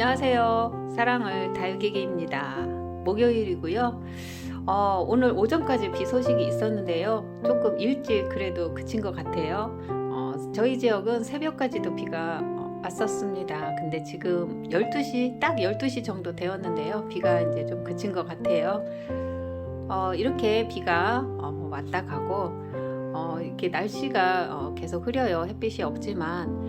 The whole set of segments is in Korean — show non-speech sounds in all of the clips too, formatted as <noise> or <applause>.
안녕하세요. 사랑을 다육이기입니다. 목요일이고요. 어, 오늘 오전까지 비 소식이 있었는데요. 조금 일찍 그래도 그친 것 같아요. 어, 저희 지역은 새벽까지도 비가 어, 왔었습니다. 근데 지금 12시, 딱 12시 정도 되었는데요. 비가 이제 좀 그친 것 같아요. 어, 이렇게 비가 어, 뭐 왔다 가고, 어, 이렇게 날씨가 어, 계속 흐려요. 햇빛이 없지만,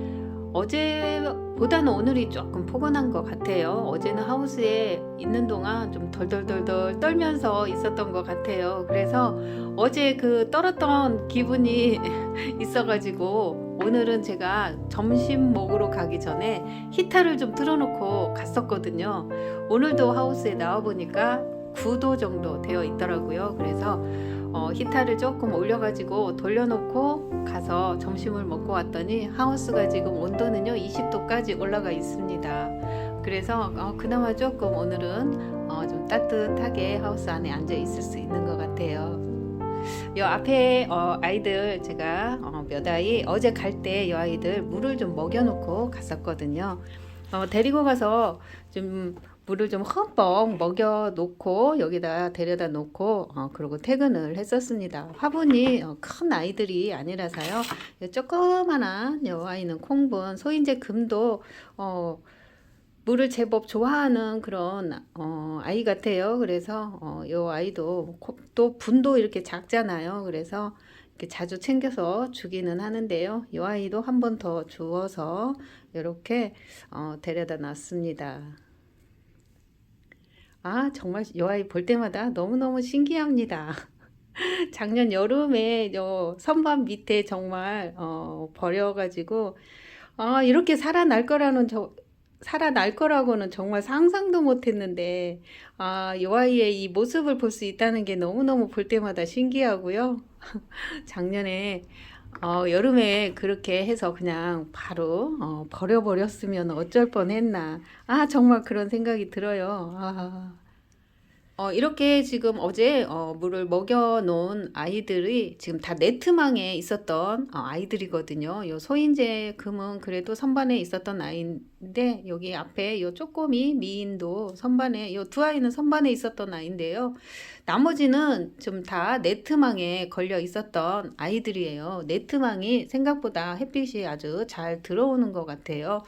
어제보다는 오늘이 조금 포근한 것 같아요. 어제는 하우스에 있는 동안 좀 덜덜덜덜 떨면서 있었던 것 같아요. 그래서 어제 그 떨었던 기분이 <laughs> 있어가지고 오늘은 제가 점심 먹으러 가기 전에 히터를 좀 틀어놓고 갔었거든요. 오늘도 하우스에 나와 보니까 9도 정도 되어 있더라고요. 그래서 어, 히타를 조금 올려가지고 돌려놓고 가서 점심을 먹고 왔더니 하우스가 지금 온도는요 20도까지 올라가 있습니다. 그래서 어, 그나마 조금 오늘은 어, 좀 따뜻하게 하우스 안에 앉아 있을 수 있는 것 같아요. 요 앞에 어, 아이들 제가 어, 몇 아이 어제 갈 때 요 아이들 물을 좀 먹여놓고 갔었거든요. 어, 데리고 가서 좀 물을 좀 흠뻑 먹여 놓고 여기다 데려다 놓고 어, 그리고 퇴근을 했었습니다. 화분이 어, 큰 아이들이 아니라서요. 요 조그만한 요 아이는 콩분 소인제 금도 어, 물을 제법 좋아하는 그런 어, 아이 같아요. 그래서 어, 요 아이도 코- 또 분도 이렇게 작잖아요. 그래서 이렇게 자주 챙겨서 주기는 하는데요. 요 아이도 한 번 더 주워서 이렇게 어, 데려다 놨습니다. 아, 정말 요 아이 볼 때마다 너무너무 신기합니다. <laughs> 작년 여름에 요 선반 밑에 정말 어, 버려가지고 아, 이렇게 살아날 거라는 저 살아날 거라고는 정말 상상도 못 했는데 아, 요 아이의 이 모습을 볼 수 있다는 게 너무너무 볼 때마다 신기하고요. <laughs> 작년에 어, 여름에 그렇게 해서 그냥 바로 어, 버려버렸으면 어쩔 뻔했나. 아, 정말 그런 생각이 들어요. 아. 어, 이렇게 지금 어제 어, 물을 먹여 놓은 아이들이 지금 다 네트망에 있었던 어, 아이들이거든요. 요 소인재 금은 그래도 선반에 있었던 아이인데 여기 앞에 요 쪼꼬미 미인도 선반에 요 두 아이는 선반에 있었던 아이인데요. 나머지는 좀 다 네트망에 걸려 있었던 아이들이에요. 네트망이 생각보다 햇빛이 아주 잘 들어오는 것 같아요.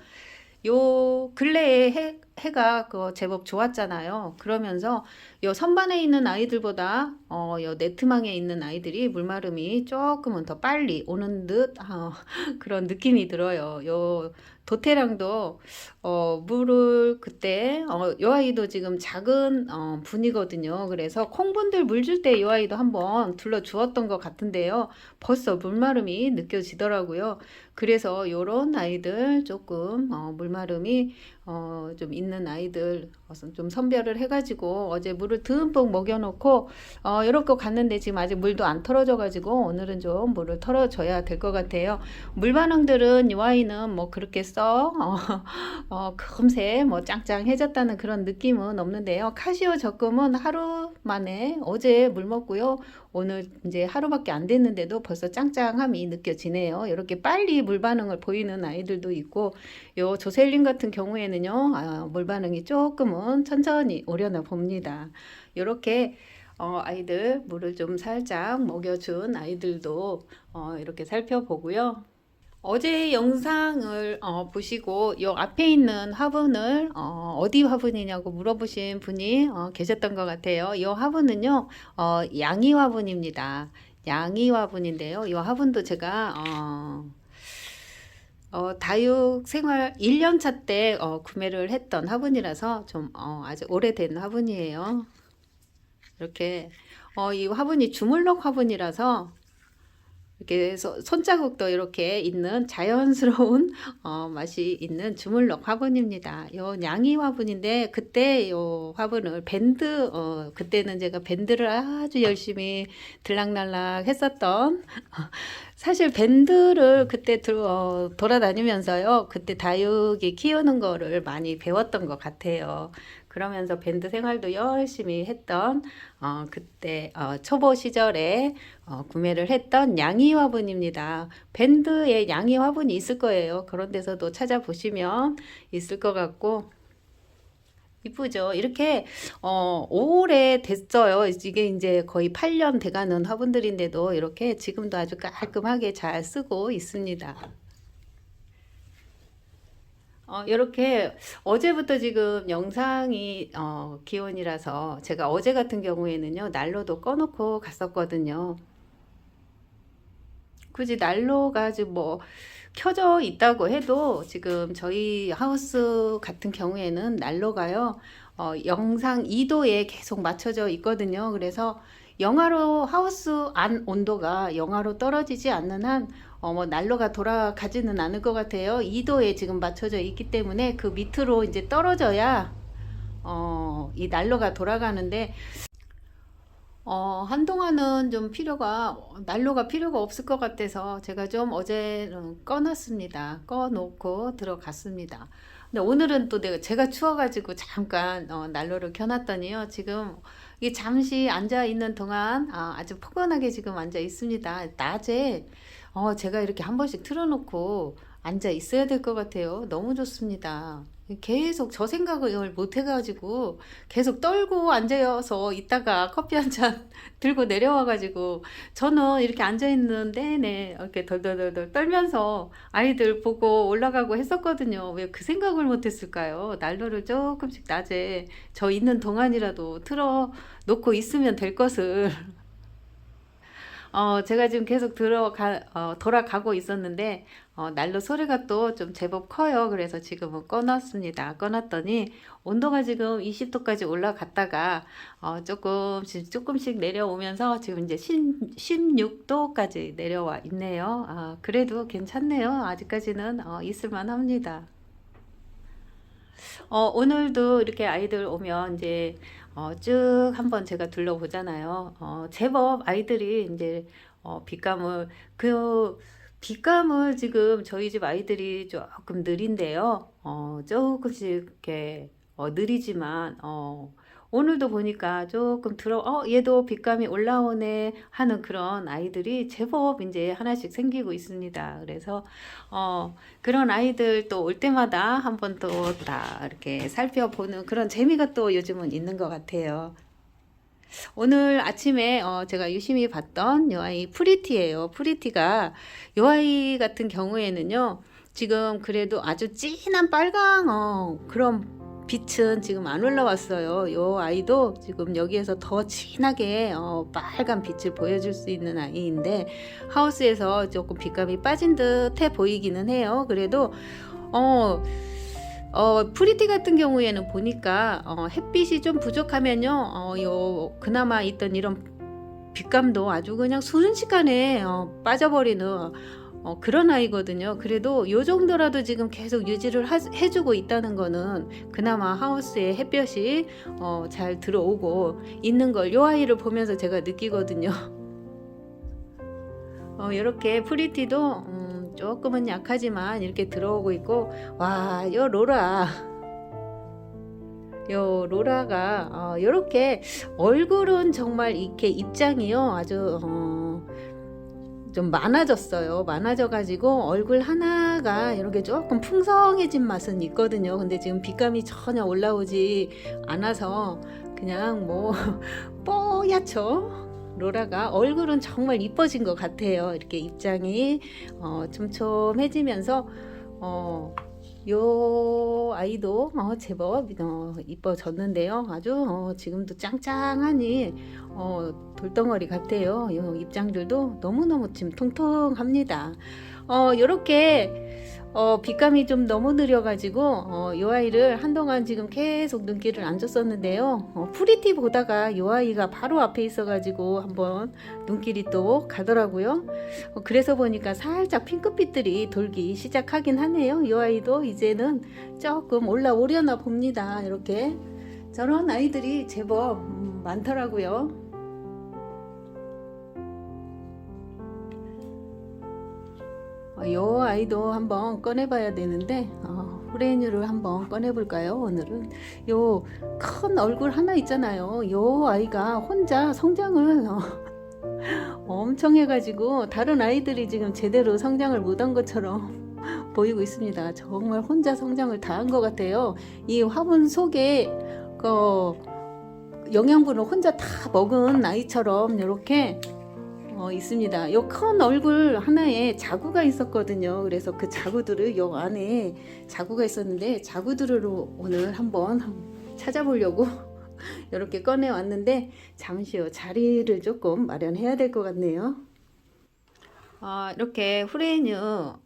요 근래에 해, 해가 그 제법 좋았잖아요. 그러면서 요 선반에 있는 아이들보다 어, 요 네트망에 있는 아이들이 물마름이 조금은 더 빨리 오는 듯 어, <laughs> 그런 느낌이 들어요. 요 도태랑도 어, 물을 그때 어, 요 아이도 지금 작은 어, 분이거든요. 그래서 콩분들 물 줄 때 요 아이도 한번 둘러 주었던 것 같은데요. 벌써 물마름이 느껴지더라고요. 그래서 요런 아이들 조금 어, 물마름이 어, 좀 있는 아이들 어, 좀 선별을 해가지고 어제 물을 듬뿍 먹여놓고 어, 이렇게 갔는데 지금 아직 물도 안 털어져가지고 오늘은 좀 물을 털어줘야 될 것 같아요. 물 반응들은 이 아이는 뭐 그렇게 써 어, 어, 금세 뭐 짱짱해졌다는 그런 느낌은 없는데요. 카시오 적금은 하루 만에 어제 물 먹고요. 오늘 이제 하루밖에 안 됐는데도 벌써 짱짱함이 느껴지네요. 이렇게 빨리 물 반응을 보이는 아이들도 있고 요 조셀린 같은 경우에는요, 아, 물 반응이 조금은 천천히 오려나 봅니다. 이렇게 어, 아이들 물을 좀 살짝 먹여준 아이들도 어, 이렇게 살펴보고요. 어제 영상을 어, 보시고 요 앞에 있는 화분을 어, 어디 화분이냐고 물어보신 분이 어, 계셨던 것 같아요. 이 화분은요, 어, 양이 화분입니다. 양이 화분인데요. 이 화분도 제가 어, 어, 다육 생활 1년차 때 어, 구매를 했던 화분이라서 좀 어, 아주 오래된 화분이에요. 이렇게 어, 이 화분이 주물럭 화분이라서 이렇게 소- 손자국도 이렇게 있는 자연스러운 <laughs> 어, 맛이 있는 주물럭 화분입니다. 요 양이 화분인데 그때 요 화분을 밴드 어, 그때는 제가 밴드를 아주 열심히 들락날락 했었던 <laughs> 사실 밴드를 그때 들, 어, 돌아다니면서요. 그때 다육이 키우는 거를 많이 배웠던 것 같아요. 그러면서 밴드 생활도 열심히 했던 어, 그때 어, 초보 시절에 어, 구매를 했던 양이 화분입니다. 밴드에 양이 화분이 있을 거예요. 그런 데서도 찾아보시면 있을 것 같고 이쁘죠? 이렇게 어 오래 됐어요. 이게 이제 거의 8년 돼가는 화분들인데도 이렇게 지금도 아주 깔끔하게 잘 쓰고 있습니다. 어, 이렇게 어제부터 지금 영상이 어, 기온이라서 제가 어제 같은 경우에는요 난로도 꺼놓고 갔었거든요. 굳이 난로가 지금 뭐 켜져 있다고 해도 지금 저희 하우스 같은 경우에는 난로가요 어, 영상 2도에 계속 맞춰져 있거든요. 그래서 영하로 하우스 안 온도가 영하로 떨어지지 않는 한 어, 뭐 난로가 돌아가지는 않을 것 같아요. 2도에 지금 맞춰져 있기 때문에 그 밑으로 이제 떨어져야 어, 이 난로가 돌아가는데 어, 한동안은 좀 필요가, 난로가 필요가 없을 것 같아서 제가 좀 어제 꺼놨습니다. 꺼놓고 들어갔습니다. 근데 오늘은 또 내가, 제가 추워가지고 잠깐 어, 난로를 켜놨더니요. 지금 이게 잠시 앉아 있는 동안 아, 아주 포근하게 지금 앉아 있습니다. 낮에 어, 제가 이렇게 한 번씩 틀어놓고 앉아 있어야 될 것 같아요. 너무 좋습니다. 계속 저 생각을 못 해가지고 계속 떨고 앉아서 있다가 커피 한 잔 <laughs> 들고 내려와가지고 저는 이렇게 앉아있는 내내 이렇게 덜덜덜덜 떨면서 아이들 보고 올라가고 했었거든요. 왜 그 생각을 못 했을까요? 난로를 조금씩 낮에 저 있는 동안이라도 틀어 놓고 있으면 될 것을 어, 제가 지금 계속 들어가, 어, 돌아가고 있었는데, 어, 난로 소리가 또 좀 제법 커요. 그래서 지금은 꺼놨습니다. 꺼놨더니, 온도가 지금 20도까지 올라갔다가, 어, 조금씩, 조금씩 내려오면서 지금 이제 16도까지 내려와 있네요. 아, 그래도 괜찮네요. 아직까지는, 어, 있을만 합니다. 어, 오늘도 이렇게 아이들 오면 이제 어, 쭉 한번 제가 둘러보잖아요. 어, 제법 아이들이 이제 어, 빛감을 그 빛감을 지금 저희 집 아이들이 조금 느린데요. 어, 조금씩 이렇게 어, 느리지만 어, 오늘도 보니까 조금 들어 어 얘도 빛감이 올라오네 하는 그런 아이들이 제법 이제 하나씩 생기고 있습니다. 그래서 어 그런 아이들 또 올 때마다 한번 또 다 이렇게 살펴보는 그런 재미가 또 요즘은 있는 것 같아요. 오늘 아침에 어, 제가 유심히 봤던 요 아이 프리티예요. 프리티가 요 아이 같은 경우에는요. 지금 그래도 아주 진한 빨강 어, 그런 빛은 지금 안 올라왔어요. 요 아이도 지금 여기에서 더 진하게 어, 빨간 빛을 보여줄 수 있는 아이인데 하우스에서 조금 빛감이 빠진 듯해 보이기는 해요. 그래도 어 어, 프리티 같은 경우에는 보니까 어, 햇빛이 좀 부족하면요, 어, 요 그나마 있던 이런 빛감도 아주 그냥 순식간에 어, 빠져버리는 어, 그런 아이거든요. 그래도 요 정도라도 지금 계속 유지를 하- 해주고 있다는 거는 그나마 하우스에 햇볕이 어, 잘 들어오고 있는 걸 요 아이를 보면서 제가 느끼거든요. <laughs> 어, 이렇게 프리티도 음, 조금은 약하지만 이렇게 들어오고 있고 와, 요 로라 요 로라가 어, 이렇게 얼굴은 정말 이렇게 입장이요 아주 어, 좀 많아졌어요. 많아져가지고 얼굴 하나가 이렇게 조금 풍성해진 맛은 있거든요. 근데 지금 빛감이 전혀 올라오지 않아서 그냥 뭐 <laughs> 뽀얗죠. 로라가 얼굴은 정말 이뻐진 것 같아요. 이렇게 입장이 어, 촘촘해지면서 어, 요 아이도 어, 제법 어, 이뻐졌는데요. 아주 어, 지금도 짱짱하니 어, 돌덩어리 같아요. 요 입장들도 너무너무 지금 통통합니다. 어, 요렇게 어, 빛감이 좀 너무 느려가지고 어, 요 아이를 한동안 지금 계속 눈길을 안 줬었는데요. 어, 프리티 보다가 요 아이가 바로 앞에 있어가지고 한번 눈길이 또 가더라고요. 어, 그래서 보니까 살짝 핑크빛들이 돌기 시작하긴 하네요. 이 아이도 이제는 조금 올라오려나 봅니다. 이렇게 저런 아이들이 제법 음, 많더라고요. 어, 이 아이도 한번 꺼내봐야 되는데 어, 후레뉴를 한번 꺼내볼까요? 오늘은 요 큰 얼굴 하나 있잖아요. 이 아이가 혼자 성장을 어, <laughs> 엄청 해가지고 다른 아이들이 지금 제대로 성장을 못한 것처럼 <laughs> 보이고 있습니다. 정말 혼자 성장을 다 한 것 같아요. 이 화분 속에 그 영양분을 혼자 다 먹은 아이처럼 이렇게 어, 있습니다. 요큰 얼굴 하나에 자구가 있었거든요. 그래서 그 자구들을 요 안에 자구가 있었는데 자구들을 오늘 한번 찾아보려고 <laughs> 이렇게 꺼내 왔는데 잠시요 자리를 조금 마련해야 될 것 같네요. 아, 이렇게 후레뉴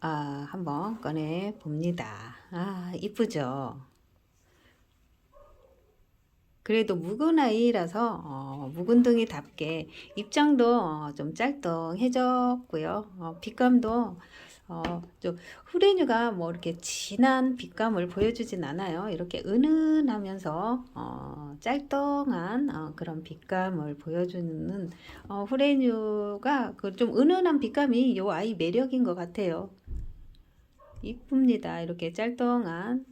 아, 한번 꺼내 봅니다. 아, 이쁘죠? 그래도 묵은 아이라서 어, 묵은둥이답게 입장도 어, 좀 짤뚱해졌고요. 어, 빛감도 어, 좀 후레뉴가 뭐 이렇게 진한 빛감을 보여주진 않아요. 이렇게 은은하면서 어, 짤뚱한 어, 그런 빛감을 보여주는 어, 후레뉴가 그 좀 은은한 빛감이 이 아이 매력인 것 같아요. 이쁩니다. 이렇게 짤뚱한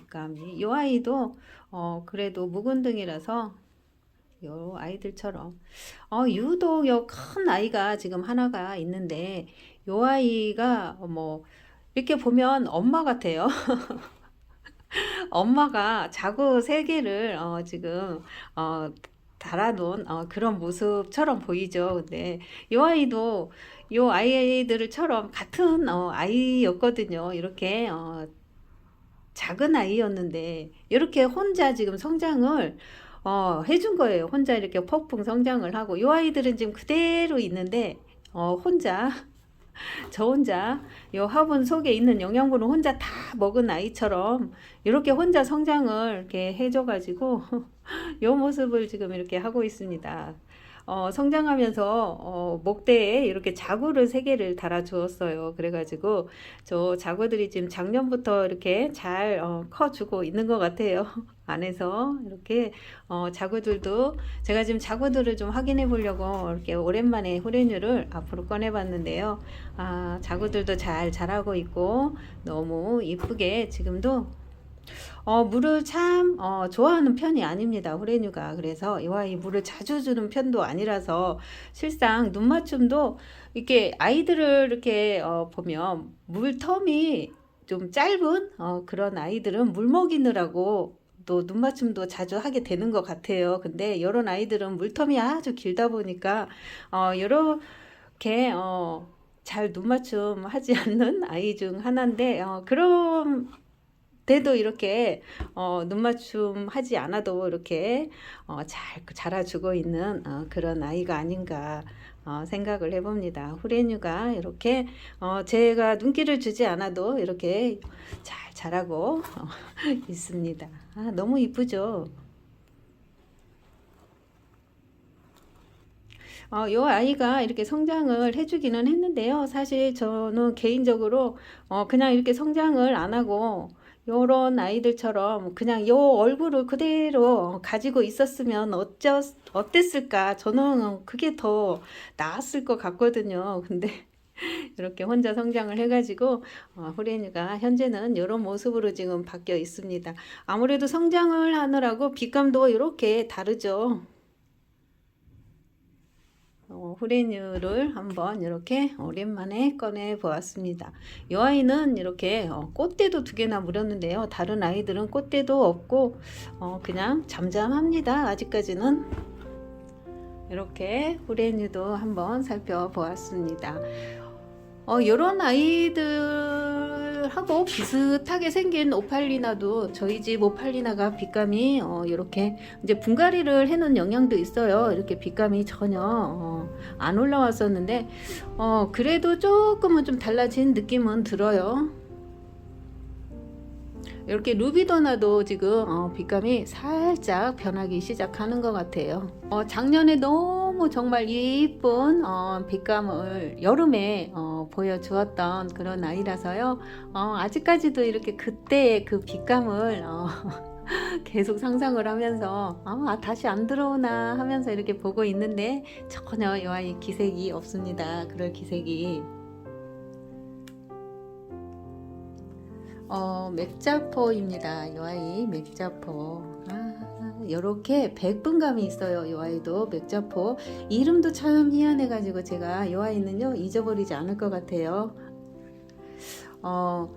빛감이. 이 아이도 어, 그래도 묵은등이라서 요 아이들처럼 어, 유독 요큰 아이가 지금 하나가 있는데 요 아이가 뭐 이렇게 보면 엄마 같아요. <laughs> 엄마가 자구 세 개를 어, 지금 어, 달아놓은 어, 그런 모습처럼 보이죠. 근데 요 아이도 요 아이들처럼 같은 어, 아이였거든요. 이렇게 어, 작은 아이였는데 이렇게 혼자 지금 성장을 어, 해준 거예요. 혼자 이렇게 폭풍 성장을 하고 이 아이들은 지금 그대로 있는데 어, 혼자 <laughs> 저 혼자 요 화분 속에 있는 영양분을 혼자 다 먹은 아이처럼 이렇게 혼자 성장을 이렇게 해줘가지고 <laughs> 요 모습을 지금 이렇게 하고 있습니다. 어, 성장하면서 어, 목대에 이렇게 자구를 세 개를 달아 주었어요. 그래가지고 저 자구들이 지금 작년부터 이렇게 잘 어, 커주고 있는 것 같아요. <laughs> 안에서 이렇게 어, 자구들도 제가 지금 자구들을 좀 확인해 보려고 이렇게 오랜만에 후레뉴를 앞으로 꺼내 봤는데요. 아, 자구들도 잘 자라고 있고 너무 이쁘게 지금도 어, 물을 참 어, 좋아하는 편이 아닙니다. 후레뉴가. 그래서 이 아이 물을 자주 주는 편도 아니라서 실상 눈 맞춤도 이렇게 아이들을 이렇게 어, 보면 물 텀이 좀 짧은 어, 그런 아이들은 물 먹이느라고 또 눈 맞춤도 자주 하게 되는 것 같아요. 근데 이런 아이들은 물텀이 아주 길다 보니까 어, 이렇게 어, 잘 눈 맞춤 하지 <laughs> 않는 아이 중 하나인데 어, 그런 때도 이렇게 어, 눈 맞춤 하지 않아도 이렇게 어, 잘 자라주고 있는 어, 그런 아이가 아닌가 어, 생각을 해봅니다. 후레뉴가 이렇게 어, 제가 눈길을 주지 않아도 이렇게 잘 자라고 어, <laughs> 있습니다. 아, 너무 이쁘죠? 어, 요 아이가 이렇게 성장을 해주기는 했는데요. 사실 저는 개인적으로 어, 그냥 이렇게 성장을 안 하고 요런 아이들처럼 그냥 요 얼굴을 그대로 가지고 있었으면 어쩌, 어땠을까? 저는 그게 더 나았을 것 같거든요. <laughs> 근데 이렇게 혼자 성장을 해가지고 어, 후레니가 현재는 이런 모습으로 지금 바뀌어 있습니다. 아무래도 성장을 하느라고 빛감도 이렇게 다르죠. 어, 후레뉴를 한번 이렇게 오랜만에 꺼내 보았습니다. 이 아이는 이렇게 어, 꽃대도 두 개나 물었는데요. 다른 아이들은 꽃대도 없고 어, 그냥 잠잠합니다. 아직까지는 이렇게 후레뉴도 한번 살펴보았습니다. 어, 이런 아이들 하고 비슷하게 생긴 오팔리나도 저희 집 오팔리나가 빛감이 어, 이렇게 이제 분갈이를 해놓은 영향도 있어요. 이렇게 빛감이 전혀 어, 안 올라왔었는데 어, 그래도 조금은 좀 달라진 느낌은 들어요. 이렇게 루비도나도 지금 어, 빛감이 살짝 변하기 시작하는 것 같아요. 어, 작년에 너무 정말 예쁜 어, 빛감을 여름에 어, 보여주었던 그런 아이라서요. 어, 아직까지도 이렇게 그때의 그 빛감을 어, <laughs> 계속 상상을 하면서 아, 다시 안 들어오나 하면서 이렇게 보고 있는데 전혀 이 아이 기색이 없습니다. 그럴 기색이. 어, 맥자포입니다. 이 아이 맥자포. 아, 이렇게 백분감이 있어요. 이 아이도 맥자포. 이름도 참 희한해가지고 제가 이 아이는요 잊어버리지 않을 것 같아요. 어,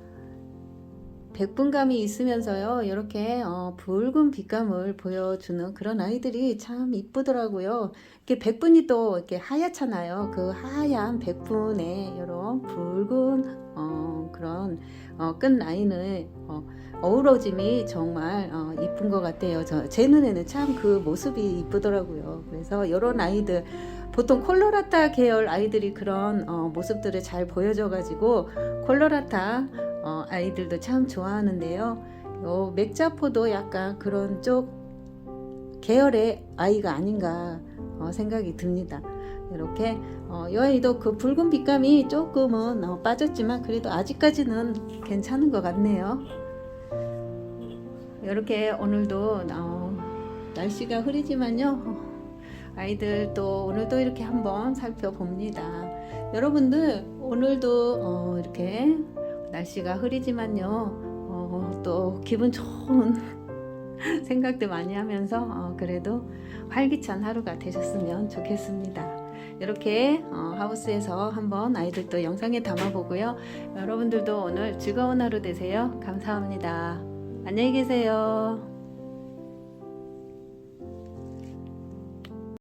백분감이 있으면서요, 이렇게 어, 붉은 빛감을 보여주는 그런 아이들이 참 이쁘더라고요. 이렇게 백분이 또 이렇게 하얗잖아요. 그 하얀 백분에 이런 붉은 어, 그런 어, 끈 라인을 어, 어우러짐이 정말 어, 이쁜 것 같아요. 저, 제 눈에는 참 그 모습이 이쁘더라고요. 그래서 이런 아이들 보통 콜로라타 계열 아이들이 그런 어, 모습들을 잘 보여줘가지고 콜로라타 어, 아이들도 참 좋아하는데요. 요 맥자포도 약간 그런 쪽 계열의 아이가 아닌가 어, 생각이 듭니다. 이렇게 어, 이 아이도 그 붉은 빛감이 조금은 어, 빠졌지만 그래도 아직까지는 괜찮은 것 같네요. 이렇게 오늘도 어, 날씨가 흐리지만요. 어, 아이들 또 오늘도 이렇게 한번 살펴봅니다. 여러분들 오늘도 어, 이렇게 날씨가 흐리지만요. 어, 또 기분 좋은 <laughs> 생각들 많이 하면서 어, 그래도 활기찬 하루가 되셨으면 좋겠습니다. 이렇게 어, 하우스에서 한번 아이들도 영상에 담아보고요. 여러분들도 오늘 즐거운 하루 되세요. 감사합니다. 안녕히 계세요.